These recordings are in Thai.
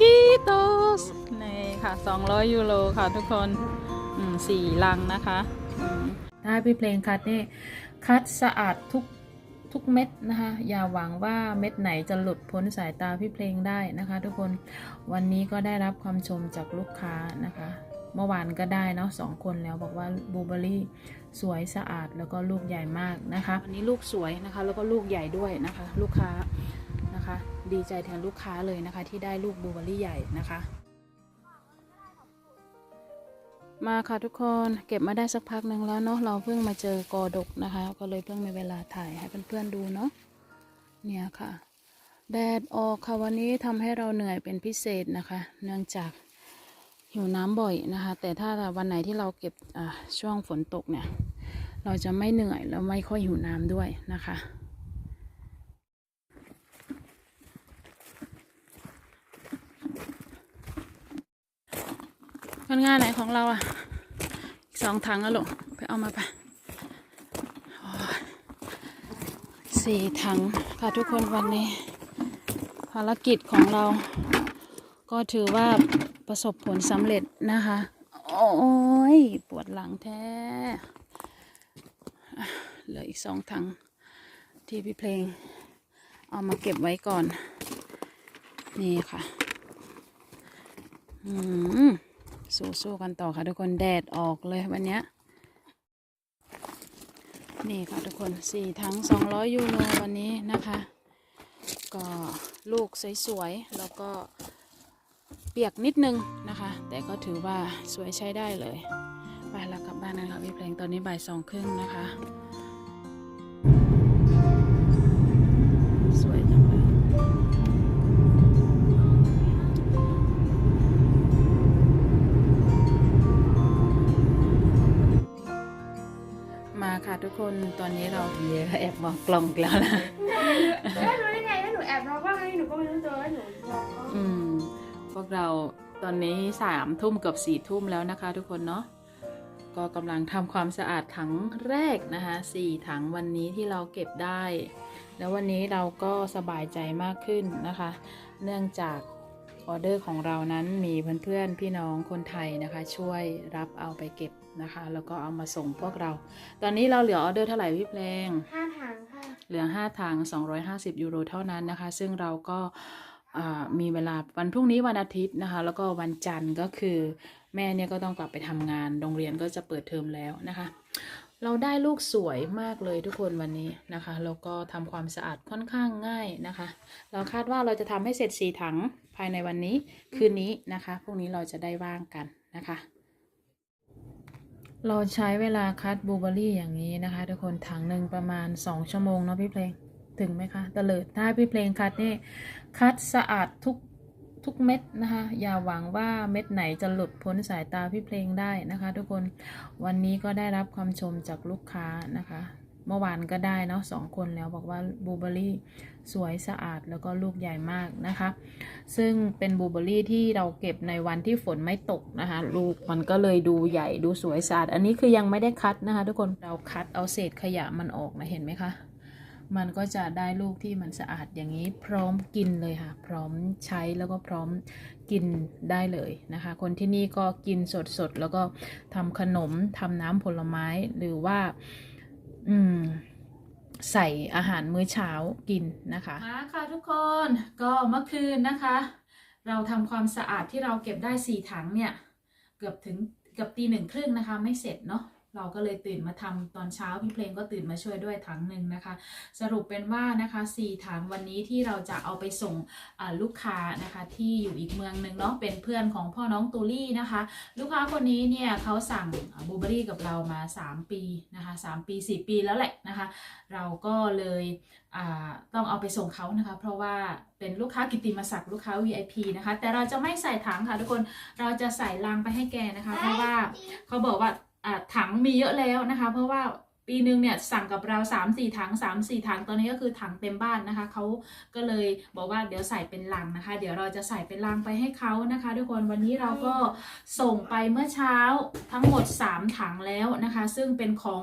กิโตสนี่ค่ะ 200 ยูโรค่ะทุกคนสี่ลังนะคะอืมถ้พี่เพลงคัดนี่คัดสะอาดทุกทุกเม็ดนะคะ อย่าหวังว่าเม็ดไหนจะหลุดพ้นสายตาพี่เพลงได้นะคะ ทุกคนวันนี้ก็ได้รับความชมจากลูกค้านะคะ เมื่อวานก็ได้เนาะสองคนแล้วบอกว่าบลูเบอรี่สวยสะอาดแล้วก็ลูกใหญ่มากนะคะวันนี้ลูกสวยนะคะ แล้วก็ลูกใหญ่ด้วยนะคะ ลูกค้า ดีใจแทนลูกค้าเลยนะคะ ที่ได้ลูกบลูเบอรี่ใหญ่นะคะ มาค่ะทุกคนเก็บมาได้สักพักหนึ่งแล้วเนาะเราเพิ่งมาเจอกอดกนะคะ ก็เลยเพิ่งมีเวลาถ่ายให้เพื่อนๆดูเนาะเนี่ยค่ะ แดดออกค่ะวันนี้ทำให้เราเหนื่อยเป็นพิเศษนะคะ เนื่องจากหิวน้ำบ่อยนะคะ แต่ถ้าวันไหนที่เราเก็บช่วงฝนตกเนี่ย เราจะไม่เหนื่อยแล้วไม่ค่อยหิวน้ำด้วยนะคะ มันงานไหนของเราอะสองถังอะลูกไปเอามาไปโอ้ยสี่ถังค่ะทุกคนวันนี้ ภารกิจของเรา ก็ถือว่าประสบผลสำเร็จนะคะ โอ้ยปวดหลังแท้ เหลืออีกสองถังที่พี่เพลง เอามาเก็บไว้ก่อน นี่ค่ะ อืม สู้ๆกันต่อค่ะทุกคนแดดออกเลยวันนี้นี่ค่ะทุกคนสี่ทั้งสองร้อยยูโรวันนี้นะคะ ก็ลูกสวยๆแล้วก็เปียกนิดนึงนะคะ แต่ก็ถือว่าสวยใช้ได้เลยไปแล้วกลับบ้านกันค่ะพี่เพลงตอนนี้บ่ายสองครึ่งนะคะ ค่ะทุกคนตอนนี้เราเดี๋ยวแอบมองกล่องอีกแล้วนะแล้วรู้ได้ไงถ้าหนูแอบร้องว่าไงหนูก็ไม่รู้ตัวว่าหนูร้องอืมพวกเราตอนนี้สามทุ่มเกับสี่ทุ่มแล้วนะคะ ทุกคนเนาะก็กำลังทำความสะอาดถังแรกนะคะสี่ถังวันนี้ที่เราเก็บได้ แล้ววันนี้เราก็สบายใจมากขึ้นนะคะ เนื่องจากออเดอร์ของเรานั้นมีเพื่อนๆพี่น้องคนไทยนะคะ ช่วยรับเอาไปเก็บ นะคะ แล้วก็เอามาส่งพวกเรา ตอนนี้เราเหลือออเดอร์เท่าไหร่พี่เพลงห้าถังค่ะ เหลือ5ทาง250 ยูโรเท่านั้นนะคะ ซึ่งเราก็อ่ามีเวลาวันพรุ่งนี้วันอาทิตย์นะคะ แล้วก็วันจันทร์ก็คือแม่เนี่ยก็ต้องกลับไปทำงาน โรงเรียนก็จะเปิดเทอมแล้วนะคะ เราได้ลูกสวยมากเลยทุกคนวันนี้นะคะ แล้วก็ทำความสะอาดค่อนข้างง่ายนะคะ เราคาดว่าเราจะทำให้เสร็จสี่ถังภายในวันนี้คืนนี้นะคะ พรุ่งนี้เราจะได้ว่างกันนะคะ เราใช้เวลาคัดบลูเบอรี่อย่างนี้นะคะ ทุกคนถังหนึ่งประมาณ 2 ชั่วโมงเนาะพี่เพลงถึงไหมคะตะเลิดถ้าพี่เพลงคัดนี่คัดสะอาดทุกทุกเม็ดนะคะ อย่าหวังว่าเม็ดไหนจะหลุดพ้นสายตาพี่เพลงได้นะคะ ทุกคนวันนี้ก็ได้รับความชมจากลูกค้านะคะ เมื่อวานก็ได้เนาะสองคนแล้วบอกว่าบูเบอรี่สวยสะอาดแล้วก็ลูกใหญ่มากนะคะ ซึ่งเป็นบูเบอรี่ที่เราเก็บในวันที่ฝนไม่ตกนะคะ ลูกมันก็เลยดูใหญ่ดูสวยสะอาด อันนี้คือยังไม่ได้คัดนะคะ ทุกคนเราคัดเอาเศษขยะมันออกนะเห็นไหมคะมันก็จะได้ลูกที่มันสะอาดอย่างนี้พร้อมกินเลยค่ะ พร้อมใช้แล้วก็พร้อมกินได้เลยนะคะ คนที่นี่ก็กินสดๆ แล้วก็ทำขนมทำน้ำผลไม้หรือว่า อืม ใส่อาหารมื้อเช้ากินนะคะมาค่ะทุกคนก็เมื่อคืนนะคะ เราทำความสะอาดที่เราเก็บได้สี่ถังเนี่ย เกือบถึงเกือบตีหนึ่งครึ่งนะคะ ไม่เสร็จเนาะ เราก็เลยตื่นมาทำตอนเช้าพี่เพลงก็ตื่นมาช่วยด้วยถังหนึ่งนะคะ สรุปเป็นว่านะคะสี่ถังวันนี้ที่เราจะเอาไปส่งลูกค้านะคะ ที่อยู่อีกเมืองหนึ่งเนาะเป็นเพื่อนของพ่อน้องตูลี่นะคะ ลูกค้าคนนี้เนี่ยเขาสั่งบูเบอรี่กับเรามา 3 ปีนะคะ 3 ปี 4 ปีแล้วแหละนะคะ เราก็เลยต้องเอาไปส่งเขานะคะ เพราะว่าเป็นลูกค้ากิตติมศักดิ์ลูกค้า VIP นะคะ แต่เราจะไม่ใส่ถังค่ะทุกคนเราจะใส่ลังไปให้แกนะคะ เพราะว่าเขาบอกว่า งมีเยอะแล้วนะคะ เพราะว่าปีหนึ่งเนี่ยสั่งกับเรา3 4ถัง3 4ถังตอนนี้ก็คือถังเต็มบ้านนะคะ เขาก็เลยบอกว่าเดี๋ยวใส่เป็นลังนะคะ เดี๋ยวเราจะใส่เป็นลังไปให้เขานะคะทุกคนวันนี้เราก็ส่งไปเมื่อเช้าทั้งหมด 3 ถังแล้วนะคะ ซึ่งเป็นของ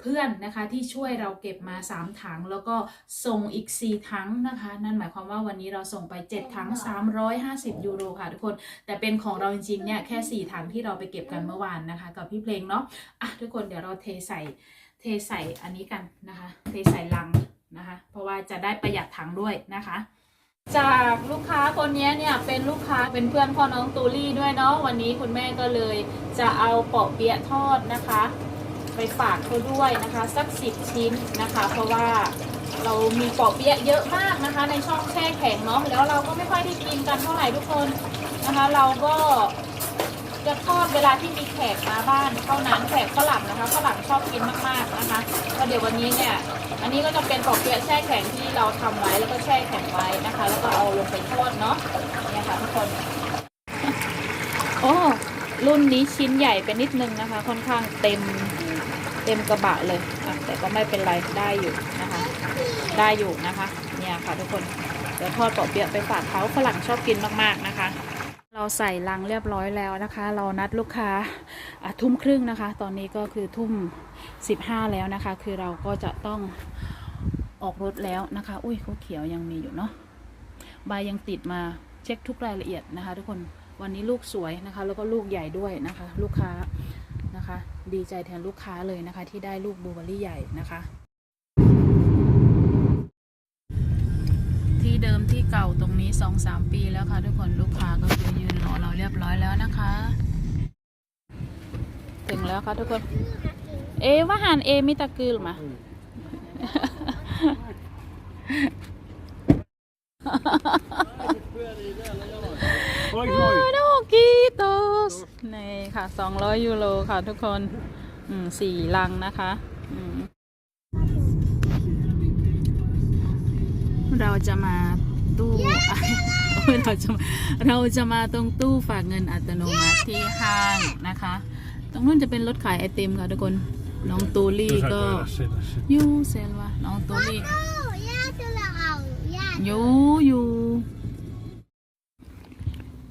เพื่อนนะคะที่ช่วยเราเก็บมา 3 ถัง แล้วก็ส่งอีก 4 ถังนะคะ นั่นหมายความว่าวันนี้เราส่งไป 7 ถัง 350 ยูโรค่ะทุกคน แต่เป็นของเราจริงๆเนี่ยแค่ 4 ถังที่เราไปเก็บกันเมื่อวานนะคะ กับพี่เพลงเนาะอะทุกคนเดี๋ยวเราเทใส่เทใส่อันนี้กันนะคะ เทใส่ลังนะคะ เพราะว่าจะได้ประหยัดถังด้วยนะคะจากลูกค้าคนนี้เนี่ยเป็นลูกค้าเป็นเพื่อนพ่อน้องตูลี่ด้วยเนาะวันนี้คุณแม่ก็เลยจะเอาเปาะเปี๊ยะทอดนะคะ ไปฝากเขาด้วยนะคะ สักสิบชิ้นนะคะ เพราะว่าเรามีปาะเปี๊ยะเยอะมากนะคะ ในช่องแช่แข็งเนาะแล้วเราก็ไม่ค่อยได้กินกันเท่าไหร่ทุกคนนะคะ เราก็จะทอดเวลาที่มีแขกมาบ้านเท่านั้นแขกฝรั่งนะคะฝรั่งชอบกินมากๆนะคะก็เดี๋ยววันนี้เนี่ยอันนี้ก็จะเป็นปอกเปี๊ยะแช่แข็งที่เราทำไว้แล้วก็แช่แข็งไว้นะคะ แล้วก็เอาลงไปทอดเนาะเนี่ยค่ะทุกคนโอ้รุ่นนี้ชิ้นใหญ่ไปนิดนึงนะคะ ค่อนข้างเต็ม เต็มกระบะเลยแต่ก็ไม่เป็นไรได้อยู่นะคะ ได้อยู่นะคะ เนี่ยค่ะทุกคนเดี๋ยวทอดปอกเปี๊ยะไปฝากเขาฝรั่งชอบกินมากๆนะคะ เราใส่ลังเรียบร้อยแล้วนะคะ เรานัดลูกค้าทุ่มครึ่งนะคะ ตอนนี้ก็คือทุ่ม 15 แล้วนะคะ คือเราก็จะต้องออกรถแล้วนะคะ อุ้ยเขาเขียวยังมีอยู่เนาะใบยังติดมาเช็คทุกรายละเอียดนะคะ ทุกคนวันนี้ลูกสวยนะคะ แล้วก็ลูกใหญ่ด้วยนะคะ ลูกค้า นะคะ ดีใจแทนลูกค้าเลยนะคะ ที่ได้ลูกบลูเบอร์รี่ใหญ่นะคะ ที่เดิมที่เก่าตรงนี้สองสามปีแล้วค่ะทุกคนลูกค้าก็คือยืนรอเราเรียบร้อยแล้วนะคะ ถึงแล้วค่ะทุกคน เอว่าหานเอมิตะกือหรือมาโอ้ย สนี่ค่ะ200ยูโรค่ะทุกคนสี่ลังนะคะเราจะมาตู้เราจะมาเราจะมาตรงตู้ฝากเงินอัตโนมัติที่ห้างนะคะ ตรงนู้นจะเป็นรถขายไอติมค่ะทุกคน น้องตูลี่ก็ยูเซนวะน้องตูลี่ยูยู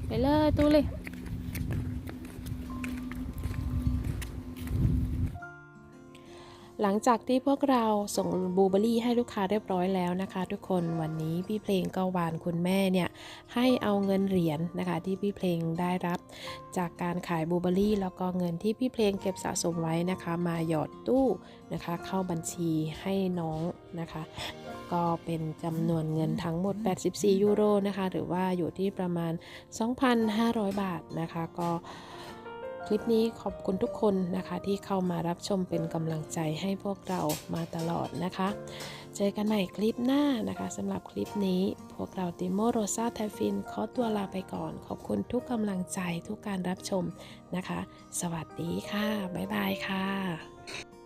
ไปเลยตู้เล หลังจากที่พวกเราส่งบูเบอรี่ให้ลูกค้าเรียบร้อยแล้วนะคะ ทุกคนวันนี้พี่เพลงก็วานคุณแม่เนี่ยให้เอาเงินเหรียญนะคะ ที่พี่เพลงได้รับจากการขายบูเบอรรี่ แล้วก็เงินที่พี่เพลงเก็บสะสมไว้นะคะ มาหยอดตู้นะคะ เข้าบัญชีให้น้องนะคะ ก็เป็นจำนวนเงินทั้งหมด 84 ยูโรนะคะ หรือว่าอยู่ที่ประมาณ 2,500 บาทนะคะก็ คลิปนี้ขอบคุณทุกคนนะคะ ที่เข้ามารับชมเป็นกำลังใจให้พวกเรามาตลอดนะคะ เจอกันใหม่คลิปหน้านะคะสำหรับคลิปนี้ พวกเราติโมโรซาไทฟินขอตัวลาไปก่อน ขอบคุณทุกกำลังใจทุกการรับชมนะคะ สวัสดีค่ะ บ๊ายบายค่ะ